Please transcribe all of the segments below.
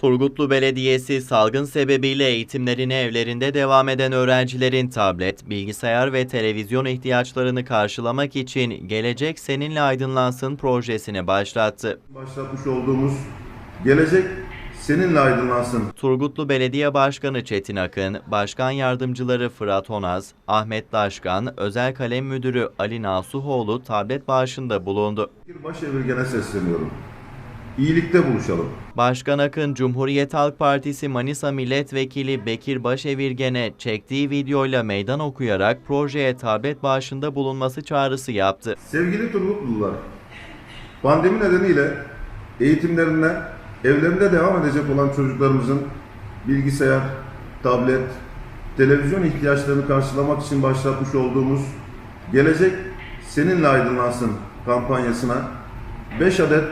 Turgutlu Belediyesi salgın sebebiyle eğitimlerine evlerinde devam eden öğrencilerin tablet, bilgisayar ve televizyon ihtiyaçlarını karşılamak için Gelecek Seninle Aydınlansın projesini başlattı. Başlatmış olduğumuz gelecek seninle aydınlansın. Turgutlu Belediye Başkanı Çetin Akın, Başkan Yardımcıları Fırat Honaz, Ahmet Daşkan, Özel Kalem Müdürü Ali Nasuhoğlu tablet bağışında bulundu. Bir başevirgene sesleniyorum. İyilikte buluşalım. Başkan Akın, Cumhuriyet Halk Partisi Manisa Milletvekili Bekir Başevirgen'e çektiği videoyla meydan okuyarak projeye tablet bağışında bulunması çağrısı yaptı. Sevgili Turgutlular, pandemi nedeniyle eğitimlerine evlerinde devam edecek olan çocuklarımızın bilgisayar, tablet, televizyon ihtiyaçlarını karşılamak için başlatmış olduğumuz Gelecek Seninle Aydınlansın kampanyasına 5 adet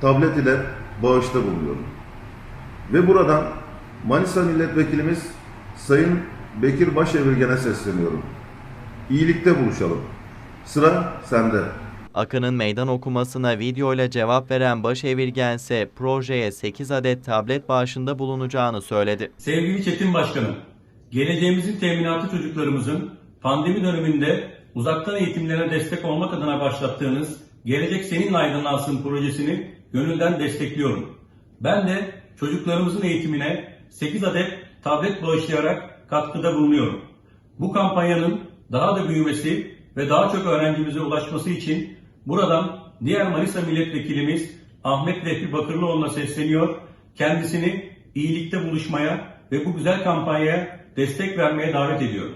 tablet ile bağışta bulunuyorum. Ve buradan Manisa Milletvekilimiz Sayın Bekir Başevirgen'e sesleniyorum. İyilikte buluşalım. Sıra sende. Akın'ın meydan okumasına videoyla cevap veren Başevirgen ise projeye 8 adet tablet bağışında bulunacağını söyledi. Sevgili Çetin Başkanım, geleceğimizin teminatı çocuklarımızın pandemi döneminde uzaktan eğitimlerine destek olmak adına başlattığınız Gelecek Seninle Aydınlansın projesini gönülden destekliyorum. Ben de çocuklarımızın eğitimine 8 adet tablet bağışlayarak katkıda bulunuyorum. Bu kampanyanın daha da büyümesi ve daha çok öğrencimize ulaşması için buradan diğer Manisa milletvekilimiz Ahmet Refik Bakırlıoğlu'na sesleniyor. Kendisini iyilikte buluşmaya ve bu güzel kampanyaya destek vermeye davet ediyorum.